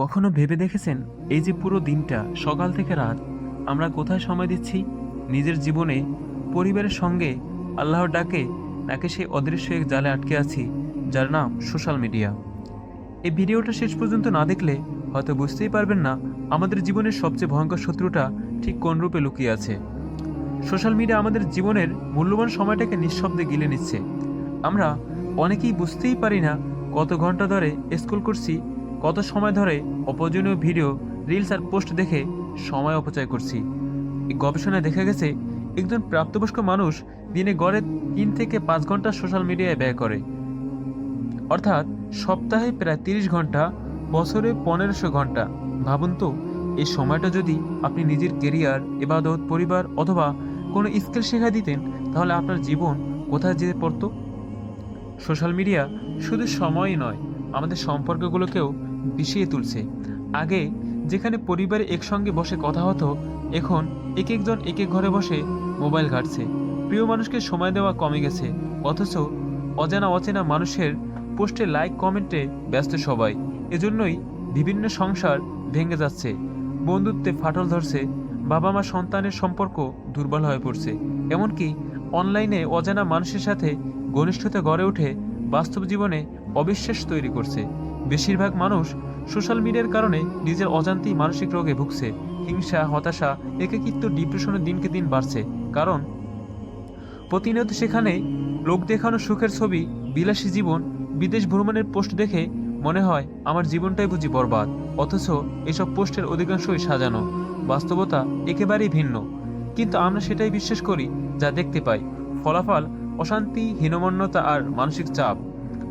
কখনো ভেবে দেখেছেন এই যে পুরো দিনটা, সকাল থেকে রাত? আমরা কোথায় সময় দিচ্ছি? নিজের জীবনে, পরিবারের সঙ্গে আল্লাহর ডাকে নাকি সেই অদৃশ্য এক জালে আটকে আছি, যার নাম সোশ্যাল মিডিয়া এই ভিডিওটা শেষ পর্যন্ত না দেখলে হয়তো বুঝতেই পারবেন না আমাদের জীবনের সবচেয়ে ভয়ঙ্কর শত্রুটা ঠিক কোন রূপে লুকিয়ে আছে। সোশ্যাল মিডিয়া আমাদের জীবনের মূল্যবান সময়টাকে নিঃশব্দে গিলে নিচ্ছে। আমরা অনেকেই বুঝতেই পারি না কত ঘণ্টা ধরে স্কুল করছি কত সময় ধরে অপ্রয়োজনীয় ভিডিও রিলস আর পোস্ট দেখে সময় অপচয় করছি। এই গবেষণায় দেখা গেছে, একজন প্রাপ্তবয়স্ক মানুষ দিনে গড়ে তিন থেকে পাঁচ ঘণ্টা সোশ্যাল মিডিয়ায় ব্যয় করে। অর্থাৎ সপ্তাহে প্রায় তিরিশ ঘণ্টা, বছরে পনেরোশো ঘণ্টা। ভাবুন তো, এই সময়টা যদি আপনি নিজের কেরিয়ার এবাদত পরিবার অথবা কোনো স্কিল শেখা দিতেন, তাহলে আপনার জীবন কোথায় যেতে পড়তো সোশ্যাল মিডিয়া শুধু সময়ই নয়, আমাদের সম্পর্কগুলোকেও বিষিয়ে তুলছে। আগে যেখানে পরিবারে একসঙ্গে বসে কথা হতো, এখন এক একজন এক এক ঘরে বসে মোবাইল ঘাটছে। প্রিয় মানুষকে সময় দেওয়া কমে গেছে, অথচ অজানা অচেনা মানুষের পোস্টে লাইক, কমেন্টে ব্যস্ত সবাই। এজন্যই বিভিন্ন সংসার ভেঙে যাচ্ছে। বন্ধুত্বে ফাটল ধরছে বাবা মা সন্তানের সম্পর্ক দুর্বল হয়ে পড়ছে। এমনকি অনলাইনে অজানা মানুষের সাথে ঘনিষ্ঠতা গড়ে উঠে বাস্তব জীবনে অবিশ্বাস তৈরি করছে। বেশিরভাগ মানুষ সোশ্যাল মিডিয়ার কারণে নিজের অজান্তেই মানসিক রোগে ভুগছে, হিংসা, হতাশা, একাকিত্ব, ডিপ্রেশনের দিনকে দিন বাড়ছে। কারণ, প্রতিনিয়ত সেখানে লোক দেখানো সুখের ছবি, বিলাসী জীবন, বিদেশ ভ্রমণের পোস্ট দেখে মনে হয়, আমার জীবনটাই বুঝি বরবাদ। অথচ এসব পোস্টের অধিকাংশই সাজানো। বাস্তবতা একেবারেই ভিন্ন। কিন্তু আমরা সেটাই বিশ্বাস করি, যা দেখতে পাই। ফলাফল অশান্তি, হীনমন্যতা আর মানসিক চাপ।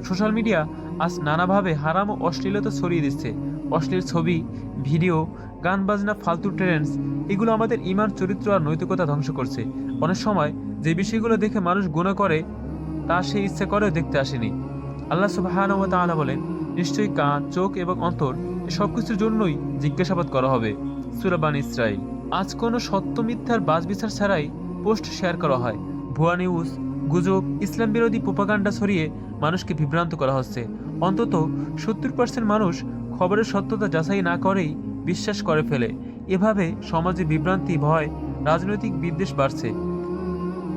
সোশ্যাল মিডিয়া আজ নানাভাবে হারাম ও অশ্লীলতা ছড়িয়ে দিচ্ছে। অশ্লীল ছবি, ভিডিও গান বাজনা ফালতু ট্রেন্ডস, এগুলো আমাদের ইমান, চরিত্র আর নৈতিকতা ধ্বংস করছে। অনেক সময় যে বিষয়গুলো দেখে মানুষ গুণা করে, তা সে ইচ্ছে করেও দেখতে আসেনি। আল্লাহ সুবাহান ও তাআলা বলেন, নিশ্চয়ই কান, চোখ এবং অন্তর সব কিছুর জন্যই জিজ্ঞাসাবাদ করা হবে। সুরাবান ইসরাইল আজ কোনো সত্য মিথ্যার বাজ বিচার ছাড়াই পোস্ট শেয়ার করা হয়। ভুয়া নিউজ গুজব ইসলাম বিরোধী প্রোপাগান্ডা ছড়িয়ে মানুষকে বিভ্রান্ত করা হচ্ছে। অন্তত সত্তর পার্সেন্ট মানুষ খবরের সত্যতা যাচাই না করেই বিশ্বাস করে ফেলে। এভাবে সমাজে বিভ্রান্তি, ভয়, রাজনৈতিক বিদ্বেষ বাড়ছে।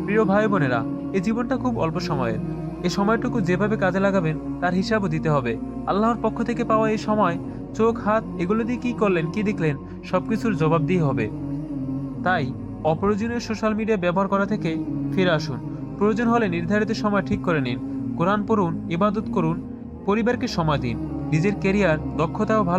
প্রিয় ভাই বোনেরা এই জীবনটা খুব অল্প সময়ের। এ সময়টুকু যেভাবে কাজে লাগাবেন, তার হিসাবও দিতে হবে। আল্লাহর পক্ষ থেকে পাওয়া এই সময়, চোখ, হাত, এগুলো দিয়ে কী করলেন, কি দেখলেন সব কিছুর জবাব দিয়ে হবে। তাই অপ্রয়োজনীয় সোশ্যাল মিডিয়া ব্যবহার করা থেকে ফিরে আসুন। প্রয়োজন হলে নির্ধারিত সময় ঠিক করে নিন। কোরআন পড়ুন, ইবাদত করুন, পরিবারকে সময় দিন। নিজের কেরিয়ার দক্ষতা ও ভালো